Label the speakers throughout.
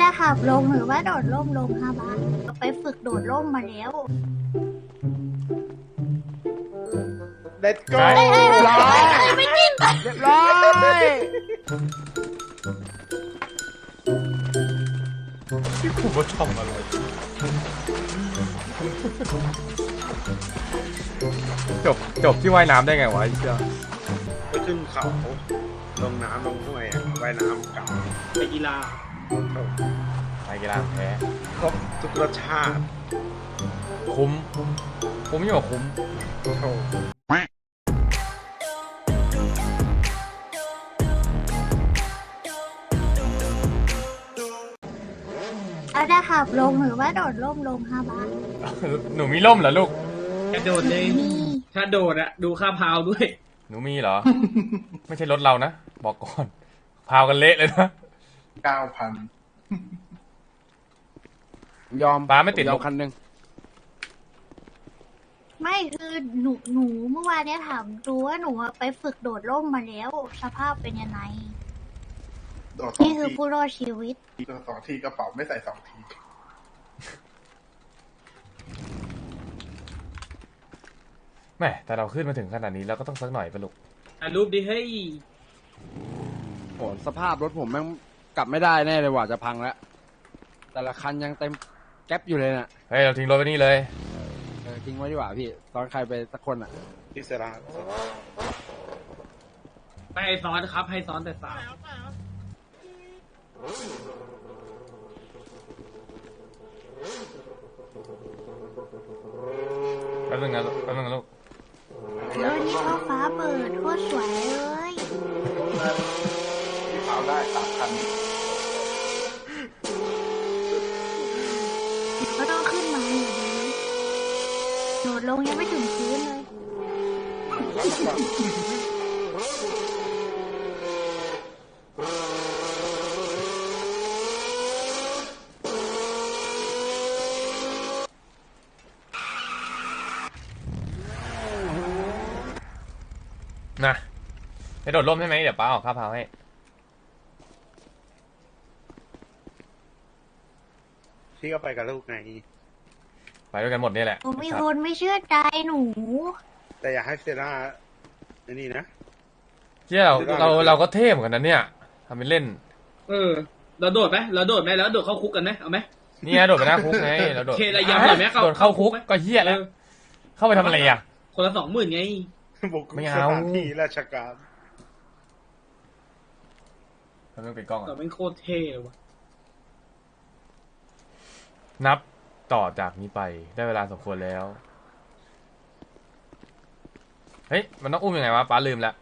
Speaker 1: จะขับลงหรือว่าโดดร่มลงคะบ้าไปฝึกโดดร่มมาแล้ว
Speaker 2: เด็ดก็
Speaker 3: เรียบร้อย
Speaker 1: ไม่จริง
Speaker 3: เรียบร้อย
Speaker 4: ที่คุณว่าทำอะไรจบจบที่ว่ายน้ำได้ไงวะไอ้เจ้า
Speaker 2: ไปขึ้นเขาลงน้ำลงห้วยอะว่ายน้ำกลับ
Speaker 5: ไปกีฬา
Speaker 4: ไอ้กีฬาแพ้
Speaker 2: ครบทุกรสชาติ
Speaker 4: คุ้มคุ้มยิ่งกว่าคุ้ม
Speaker 2: โธ่
Speaker 1: เราจะขับลงหรือว่าโดดร่มลงคะบ้า
Speaker 4: หนูมีร่มเหรอลูก
Speaker 5: กระโดดเลย
Speaker 1: นี่
Speaker 5: ถ้าโดดอะดูค่าพาวด้วย
Speaker 4: หนูมีเหรอ ไม่ใช่รถเรานะ บอกก่อน พาวกันเละเลยนะ
Speaker 6: เก้าพัน
Speaker 3: ยอม
Speaker 4: ป้าไม่ติด
Speaker 3: ย
Speaker 4: ลู
Speaker 3: อกมคันหนึ่ง
Speaker 1: ไม่คือหนูหนูเมื่อวานเนี้ยถามดูว่าหนูอะไปฝึกโดดร่มมาแล้ว สภาพเป็นยังไง
Speaker 6: โดดสอง
Speaker 1: นี่คือ
Speaker 6: ที
Speaker 1: ผู้รอดชีวิต
Speaker 6: โดดสองทีกระเป๋าไม่ใส่สองที
Speaker 4: แหม่แต่เราขึ้นมาถึงขนาดนี้เราก็ต้องสักหน่อยไปลูก
Speaker 5: ถ่ายรูปดิเฮ้ย
Speaker 3: โหสภาพรถผมแม่ง กลับไม่ได้แน่เลยว่ะจะพังแล้ว แต่ละคันยังเต็มแก๊ปอยู่เลยน่ะ
Speaker 4: เฮ้ยเราทิ้งรถไว้นี่เลย
Speaker 3: เออทิ้งไว้ดีกว่าพี่ ตอนใครไปสักคนอะ
Speaker 2: อิสระ
Speaker 5: ไปให้ซ้อนครับ ให้ซ้อนแต่สาม
Speaker 4: แป๊บนึงนะลูกแป๊บนึงนะลูก
Speaker 1: แล้ววันนี้ท้องฟ้าเปิดโคตรสวยเลย
Speaker 6: ที่เผาได้สามพัน
Speaker 1: ก็ต้องขึ้นมาอยู่ดีโดดลงยังไม่ถึงพื้นเลย
Speaker 4: นะไปโดดร่มใช่ไหมเดี๋ยวป้าออกค่าพาวให้
Speaker 2: ที่ก็ไปกับลูกไง
Speaker 4: ไปด้วยกันหมดนี่แหละ
Speaker 1: ผมมีคนไม่เชื่อใจหนู
Speaker 2: แต่อยากให้เซร่าอันนี้นะ
Speaker 4: เที่ยเราเราเราก็เท่เหมือนกันนะเนี่ยทำเป็นเล่น
Speaker 5: เออเราโดดไหมเราโดดไหมแล้วโดดเข้าคุกกันไหมเอาไหม
Speaker 4: นี่ไงโดดไปหน้าคุกไงเราโดด
Speaker 5: เคระยำหน่อยไหมเข้า
Speaker 4: โดดเข้าคุก
Speaker 5: เข้าคุกไหม
Speaker 4: ก็เฮี้ยแล้ว เข้าไปทำอะไรอะ
Speaker 5: คนละสองหมื่นไง
Speaker 2: บุก
Speaker 4: ไม่
Speaker 2: ส
Speaker 4: เอา
Speaker 2: ถานที่ราชการ
Speaker 4: เราต้องปิดกล้อง
Speaker 5: แต่
Speaker 4: อะ
Speaker 5: เป็นโคตรเท่เลยว่ะ
Speaker 4: นับ ต่อจากนี้ไปได้เวลาสมควรแล้ว เฮ้ย มันต้องอุ้มยังไงวะป้าลืมแล้ว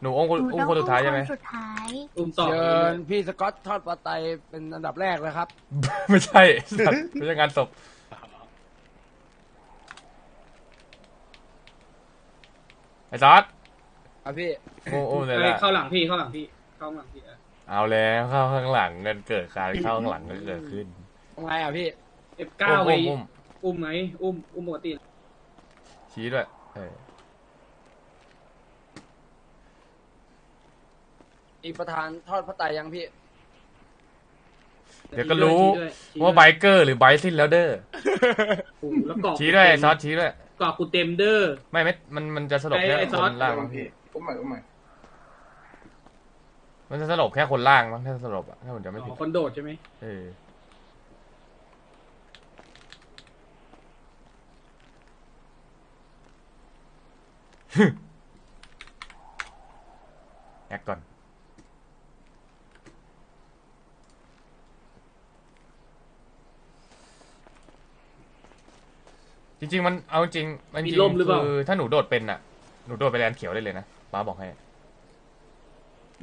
Speaker 4: หนูอุ้มคน
Speaker 1: หนู
Speaker 4: อุ้ม
Speaker 1: ต้อง
Speaker 4: คนสุดท้ายใช่ไหม
Speaker 1: คนสุดท้าย
Speaker 5: อุ้มต่อ
Speaker 3: เชิญพี่สกอตทอดปลาไตเป็นอันดับแรกเลยครับ
Speaker 4: ไม่ใช่สัตว์ไม่ใช่งานศพไอ้ซอส
Speaker 3: อะพี่
Speaker 4: อุ้มอุ้มเลย
Speaker 5: เฮ้ย
Speaker 4: ละ
Speaker 5: เข้าหลังพี่เข้าหลังพี่เข้าหลังพี่เออ
Speaker 4: เอาแล้วเข้าข้างหลังกันเกิดการเข้าข้างหลังก็เกิดขึ้น
Speaker 3: ทำไงอะพี่
Speaker 5: เอฟเก้าไป
Speaker 4: อุ้มอุ้ม
Speaker 5: อุ้มไหมอุ้มอุ้มปกติ
Speaker 4: ชี้ด้วยเออ
Speaker 3: อีกประธานทอดปลาไตยังพี่
Speaker 4: เดี๋ยวก็รู้
Speaker 5: ชี้ด้วยชี้ด้วย
Speaker 4: ว่าไบเกอร์หรือไบซินแล้วเด้อ
Speaker 5: โอ้โหแล้วเกาะ
Speaker 4: ชี้ด้วย
Speaker 5: กู
Speaker 4: ไอ้
Speaker 5: เต็ม
Speaker 4: ซอสชี้ด้วย
Speaker 5: เกาะกูเต็มเด้อ
Speaker 4: ไม่ไม่มันมันจะสลบ
Speaker 5: ไอ้
Speaker 4: แค่
Speaker 5: ไอ้
Speaker 4: ค
Speaker 5: ซอส
Speaker 4: นล่าง
Speaker 6: บา
Speaker 4: มั้
Speaker 6: ง
Speaker 4: ง
Speaker 6: ทีอุ้มใหม่อุ้มใหม่
Speaker 4: มันจะสลบแค่คนล่างมั้งถ้าสลบอะถ้าผมจะไม่
Speaker 5: อ๋
Speaker 4: ผิด
Speaker 5: อคนโดดใช่ไหม
Speaker 4: เออ แอคก่อนจริงๆมันเอาจริงมันจริงคือถ้าหนูโดดเป็นอะ หนูโดดไปแลนเขียวได้เลยนะป้าบอกให้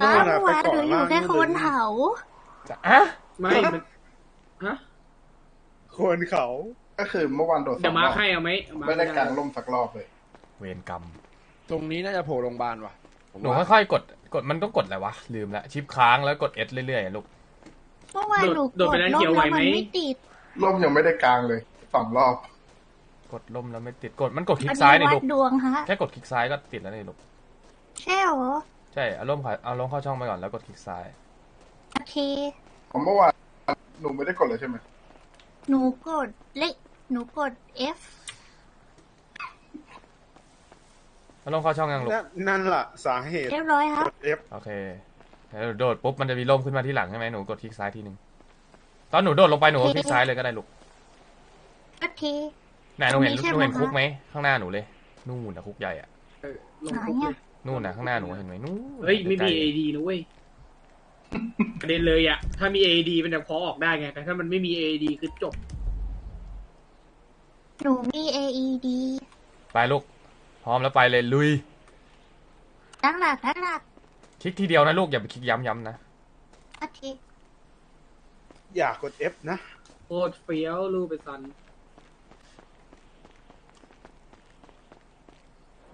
Speaker 1: ป้าเมื่อวานหนูอยู่แค่โคนเขา
Speaker 4: อะ
Speaker 5: ไม่มันฮะ
Speaker 2: ควรเขา
Speaker 6: ก็คือเมื่อวานโดดส
Speaker 5: เดี๋
Speaker 6: อยง
Speaker 5: วมาร
Speaker 6: อบ
Speaker 5: ให้เอาไหมเอม
Speaker 6: ไม่ได้กางร่มสักรอบเลย
Speaker 4: เวรกรรม
Speaker 3: ตรงนี้น่าจะโผล่โรงพยาบาลว่ะผม
Speaker 4: หนู
Speaker 3: ว่า
Speaker 4: ค่อยๆกดกดมันต้องกดอะไรวะ ลืมละชิปค้างแล้วกด S เรื่อยๆอะลูก
Speaker 1: เมื่อวานหนูกดร่มแล้วมันไม่ติด
Speaker 6: ร่มยังไม่ได้กางเลยสองรอบ
Speaker 4: กดล่มแล้วไม่ติดกดมันกดคลิ
Speaker 1: อั
Speaker 4: ก
Speaker 1: น
Speaker 4: ซ้าย
Speaker 1: นี้
Speaker 4: นี่
Speaker 1: วั
Speaker 4: ลู
Speaker 1: ด
Speaker 4: ก
Speaker 1: ดวงฮะ
Speaker 4: แค่กดคลิกซ้ายก็ติดแล้วนี่ลูก
Speaker 1: ใช่เหรอ
Speaker 4: ใช่เอาล่มขาเอาล่มเข้าช่องไปก่อนแล้วกดคลิกซ้าย
Speaker 1: โอเค
Speaker 6: ผมเมื่อวานหนูไม่ได้กดเลยใช่ไหม
Speaker 1: หนูกดเลขหนูกด F
Speaker 4: แล้วลงเข้าช่องยังลูก
Speaker 2: นั่นนั่นล่ะสาเหตุ
Speaker 1: เรียบร้อยครับ
Speaker 2: F
Speaker 4: โอเคแล้วหนูโดดปุ๊บมันจะมีร่มขึ้นมาที่หลังใช่ไหมหนูกดคลิกซ้ายทีหนึ่งตอนหนูโดดลงไปหนูก็คลิกซ้ายเลยก็ได้ลูก
Speaker 1: ก็ที
Speaker 4: ไหนหนูเห็น
Speaker 1: ไม่ใช่
Speaker 4: หนูเห็น
Speaker 1: มั้งคะ
Speaker 4: คุกไหมข้างหน้าหนูเลย นู่นนะคุกใหญ่อะ
Speaker 5: เออลง
Speaker 1: ไหน
Speaker 5: คุกเล
Speaker 1: อะ
Speaker 5: ย
Speaker 4: นู่นนะข้างหน้าหนูเห็นไหมนู่น
Speaker 5: เฮ้ยไม่มี
Speaker 4: ใกล้
Speaker 5: เอ
Speaker 4: ๆ
Speaker 5: ดีนะเว้ยประเด็นเลยอะ ถ้ามีเอดีมันจะพอออกได้ไงแต่ถ้ามันไม่มีเอดีคือจบ
Speaker 1: หนูมี AED
Speaker 4: ไปลูก พร้อมแล้วไปเลยลุย
Speaker 1: ตั้งหลักตั้งหลัก
Speaker 4: คลิกทีเดียวนะลูกอย่าไปคลิกย้ำๆนะ
Speaker 1: ก็ที
Speaker 2: อยากกด F นะ
Speaker 5: โคตรเฟี้ยวรูปไปซัน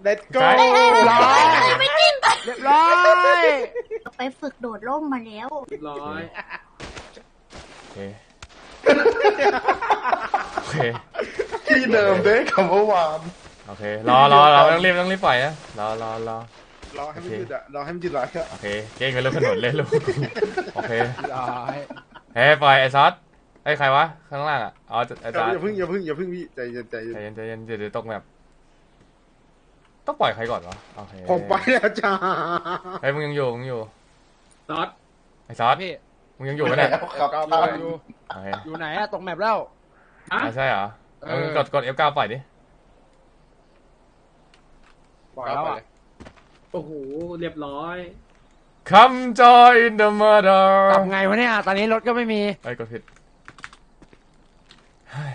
Speaker 2: Let's go
Speaker 4: ใช่
Speaker 3: ร้อยเรียบร้อย
Speaker 1: ไปฝึกโดดร่มมาแล้ว
Speaker 5: เรียบร้อย
Speaker 4: โอเคโอเค
Speaker 6: ที่เดิมเด้คำว่าวาน
Speaker 4: โอเค รอรอรอต้องรีบต้องรีบปล่อยนะรอรอรอ
Speaker 2: รอให้มันยืดอะรอให้มันยืดหน่อยอะ
Speaker 4: โอเค เก่งกันลูกถนนเลยลูกโอเค
Speaker 3: ร้อย
Speaker 4: เฮ้ยปล่อยไอ้ซอสไอ้ยใครวะข้างล่างอะอ๋อไอ้
Speaker 2: อย่า
Speaker 4: ซอส
Speaker 2: เพิ่งอย่าเพิ่งอย่าเพิ่งพี่ใจเย็นใจเย็น
Speaker 4: ใจเย็นใจเย็นเดี๋ยวเดี๋ยวตกแบบต้องปล่อยใครก่อนวะโอเค
Speaker 2: ผมไปแล้วจ้า
Speaker 4: เฮ้ยมึงยังอยู่มึงอยู่
Speaker 5: ซอส
Speaker 4: ไอ้ซอส
Speaker 3: พี่
Speaker 4: มึงยังอยู่ปะเนี่ย
Speaker 6: แล้วครับ
Speaker 3: เก้า
Speaker 6: ตาม
Speaker 3: อยู่
Speaker 4: โอเค
Speaker 3: อยู่ไหนอะตรงแมปแล้ว
Speaker 5: อะ
Speaker 4: อะใช่เหรอ
Speaker 3: เออ
Speaker 4: มึงกดกด F9 ปล่อยดิ
Speaker 3: ปล่อยแล้วอะ
Speaker 5: โอ้โหเรียบร้อย
Speaker 4: Come join the murder
Speaker 3: กลับไงวะเนี่ย ตอนนี้รถก็ไม่มี
Speaker 4: ไอ้ยกดผิดเฮ้ย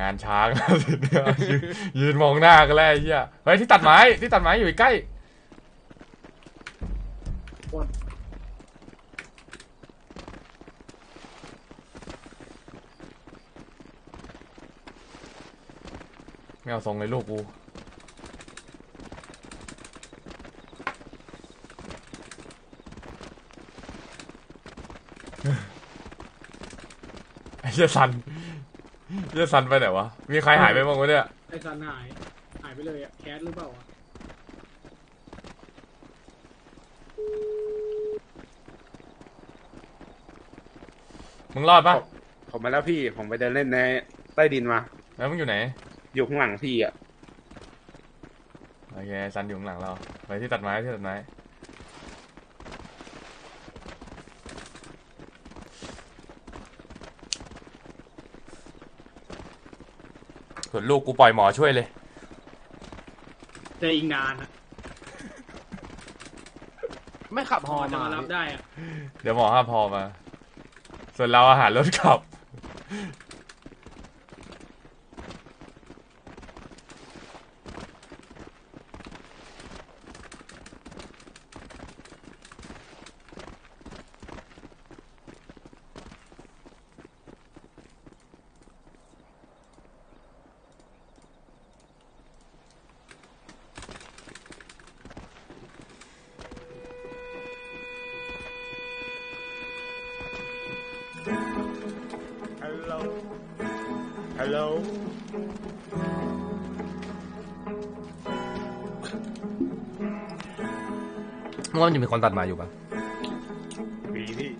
Speaker 4: งานช้างสิเนี่ยยืนยืนมองหน้ากันแล้วไอ้เหี้ยเฮ้ยที่ตัดไม้ที่ตัดไม้อยู่ใกล้ ไม่เอาทรงเลยลูกกูไอ้เหี้ยสันเหี้ยสันไปไหนวะ มีใครหายไปบ้างวะเนี่ย
Speaker 5: ไอซันหาย หายไปเลยอะแคสหรือเปล่าอะ
Speaker 4: มึงรอดปะ
Speaker 2: ผมมาแล้วพี่ผมไปเดินเล่นในใต้ดินมา
Speaker 4: แล้วมึงอยู่ไหน
Speaker 2: อยู่ข้างหลังพี่อะ
Speaker 4: โอเคซันอยู่ข้างหลังเรา ไปที่ตัดไม้ที่ตัดไม้ส่วนลูกกูปล่อยหมอช่วยเลย
Speaker 5: เจออีกนานอะ
Speaker 3: ไม่ขับ
Speaker 5: พ
Speaker 3: ฮ
Speaker 5: อ
Speaker 3: อ
Speaker 5: จะ
Speaker 3: มา
Speaker 5: มารับได้อะ
Speaker 4: เดี๋ยวหมอห้าพอมา ส่วนเราอาหารรถขับ
Speaker 2: ฮัลโหล
Speaker 4: มึงว่ามันจะมีคนตัดมาอยู่ปะ
Speaker 2: มีพี่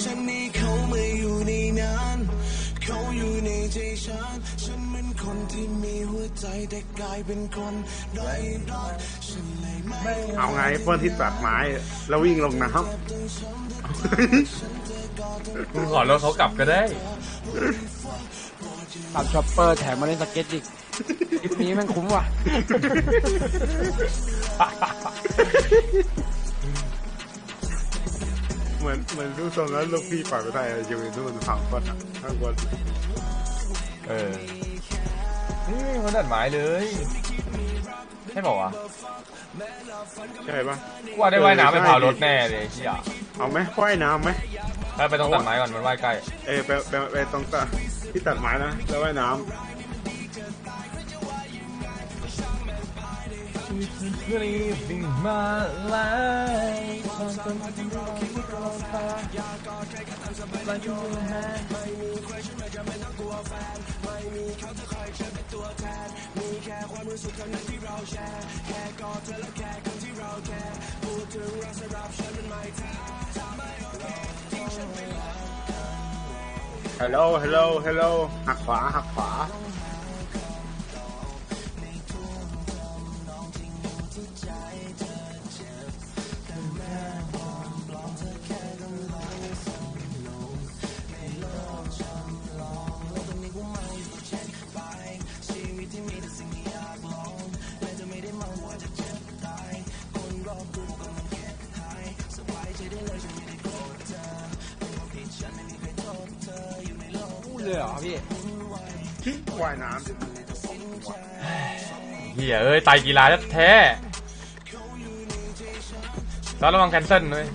Speaker 7: ฉันนี่เขาไม่อยู่ในนั้นเขาอยู่ในใจฉัน ฉันเป็นคนที่มีหัวใจแต่กลายเป็นคนด้อยด้อยฉันเลยไม่
Speaker 2: เอาไงเพื่อนที่ตัดไม้ แล้ววิ่งลงน้
Speaker 4: มึ งขอรถเขากลับก็ได้
Speaker 3: ขับช็อปเปอร์แถมมาเล่นสเก็ตอีกคลิปนี้แมันคุ้มว่ะำ
Speaker 2: เหมือนเหมือนรูปทรงแล้วลูกพี่ปล่อยไม่ได้อยู่ในนู่นฝั่งบนอะข้างบน
Speaker 4: เออ นี่มีคนตัดไม้เลย ใช่เปล่าวะ
Speaker 2: ใช่ปะ
Speaker 4: กูว่าได้ว่ายน้ำไปเผารถแน่เลยไอ้เชี่ย
Speaker 2: เอาไหมว่ายน้ำไหม
Speaker 4: ถ้าไปต้องตัดไม้ก่อนมันว่ายใกล้
Speaker 2: เอยไปไปไปตรงตัดที่ตัดไม้นะแล้วว่ายน้ำ
Speaker 4: Living my life ความเป็นที่เราที่เราพาอยากกอดใครก็ตามสบายและอยู่แฮนไม่มีใครฉันไม่จำเป็นต้องกลัวแฟนไม่มีเขาจะคอยฉันเป็นตัวแทนมีแค่ความรู้สึกเท่านั้นที่เราแชร์แค่กอดเธอและแค่คำที่เราแคร์พูดถึงรักสำหรับฉันเป็นไม่แท้ทำไมโอเคที่ฉันไม่รัก
Speaker 2: ฮัลโหลฮัลโหลฮัลโหลหักขวาหักขวา
Speaker 3: เลยเหรอพี่
Speaker 2: ว่ายน้
Speaker 4: เฮียเอ้ยไตกีฬาแท้ตอนระวังแคนเซิลด้วย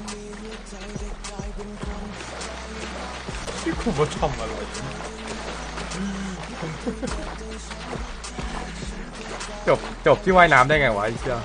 Speaker 4: ที่คุณมาทำอะไรจบจบที่ว่ายน้ำได้ไงวะไอ้เชี่ย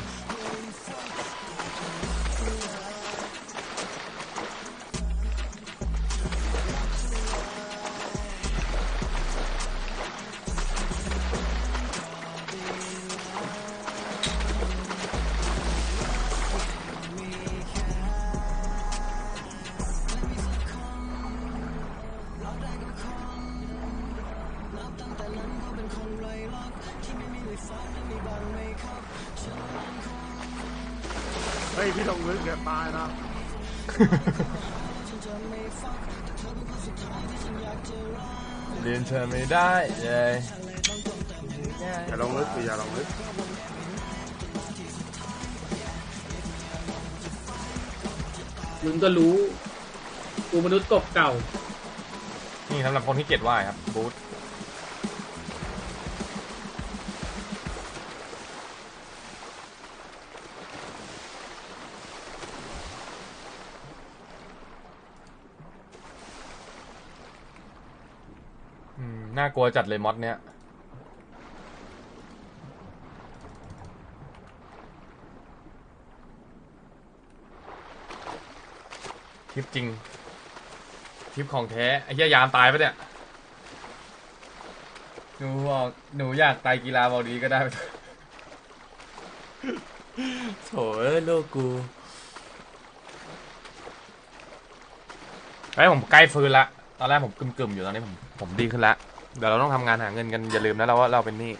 Speaker 2: ฮ้ยพี่ต้องลึกเดี๋ยวตายนะ
Speaker 4: เรียนเธอไม่ได้เย้
Speaker 2: อย่าลงลึกสิอย่าลงลึก
Speaker 5: มึงก็รู้กูมนุษย์กบเก่า
Speaker 4: นี่สำหรับคนที่เกียจว่ายครับ บูธ น่ากลัวจัดเลยมอดเนี้ยคลิปจริง คลิปของแท้ ไอ้เหี้ยยามตายปะเนี่ย หนูบอกหนูอยากไตายกีฬาบอกดีก็ได้โถเอ้ยลูกกูไอ้ยผมใกล้ฟื้นละ ตอนแรกผมกึ่มๆอยู่ตอนนี้ผมผมดีขึ้นละ เดี๋ยวเราต้องทำงานหาเงินกันอย่าลืมนะเราว่าเราเป็นหนี้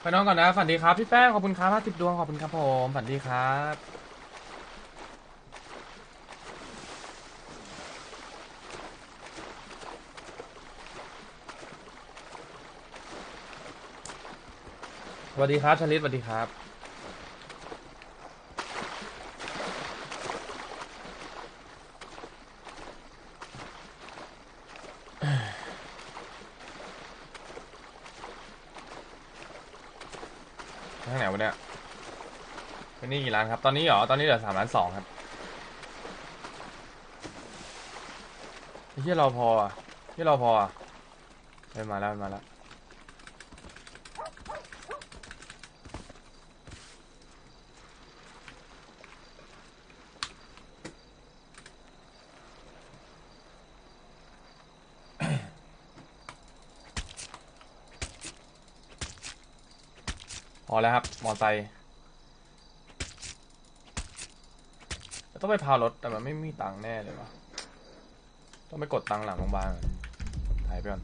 Speaker 4: ไปนอนก่อนนะฝันดีครับพี่แป้งขอบคุณครับห้าสิบดวงขอบคุณครับผมฝันดีครับสวัสดีครับชลิดสวัสดีครับ ทางไหนวะเนี่ยเป็นหนี่กี่ ล้านครับ ตอนนี้เหรอ ตอนนี้เหลือสามล้านสองครับที่เราพออะที่เราพออะเฮ้ยมาแล้วมาแล้วพอแล้วครับ มอไซค์ ต้องไปพาวรถแต่มันไม่มีตังค์แน่เลยวะต้องไปกดตังค์หลังโรงพยาบาลก่อนถ่ายไปก่อน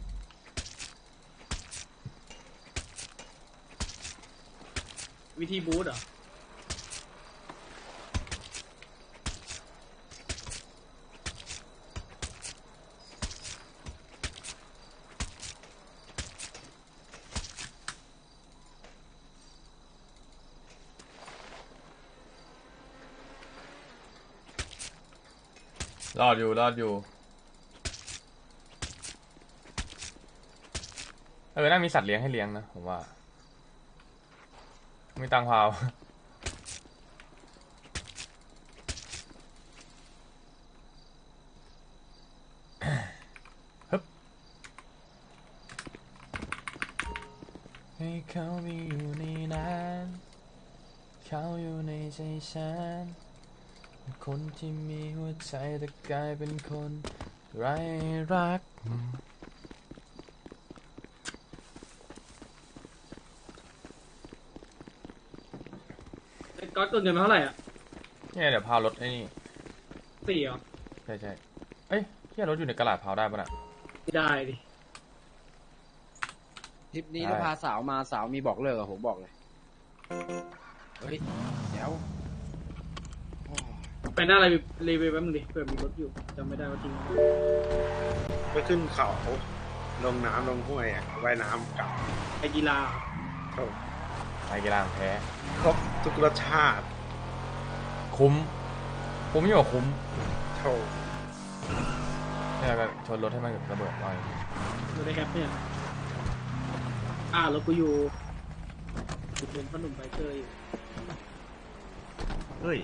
Speaker 5: วิธีบูธเหรอ
Speaker 4: รอดอยู่รอดอยู่เออน่ามีสัตว์เลี้ยงให้เลี้ยงนะผมว่ามีตังพาวฮึให้เขามีอยู่ในนั้นเขาอยู่ในใจฉัน คนที่มีหัวใจแต่กลายเป็นคนไร้รัก
Speaker 5: ไอ้ก๊อตเกินเงินมาเท่าไหร่อะ
Speaker 4: เนี่ยเดี๋ยวพารถไอ้นี่
Speaker 5: สี่เหรอ
Speaker 4: ใช่ใช่เอ้ยเฮียรถอยู่ในกระดาษพาวได้ปะน่ะ
Speaker 5: ไม่ได้ดิ
Speaker 3: ทริปนี้
Speaker 4: ได้
Speaker 3: ถ้าพาสาวมาสาวมีบอกเลิกอะผมบอกเลย เฮ้ยเดี๋ยวโอ้ย
Speaker 5: ไปหน้ารีวิวรีวิวแป๊บนึงดิเผื่อมีรถอยู่จำไม่ได้ว่าจริงไหม
Speaker 2: ไปขึ้นเขาลงน้ำลงห้วยอะว่ายน้ำกลับ
Speaker 5: ไปกีฬา
Speaker 2: โถ่
Speaker 4: ไปกีฬาแพ้
Speaker 2: ครบทุกรสชาติ
Speaker 4: คุ้ม คุ้มยิ่งกว่าคุ้ม
Speaker 2: โถ่
Speaker 4: เนี่ยก็ชนรถให้มันระเบิดหน่อย
Speaker 5: ไม่ได้แคปเนี่ยอ่ารถกูอยู่กูเป็นพ่อหนุ่มไบเกอร์อยู่
Speaker 6: เฮ้ย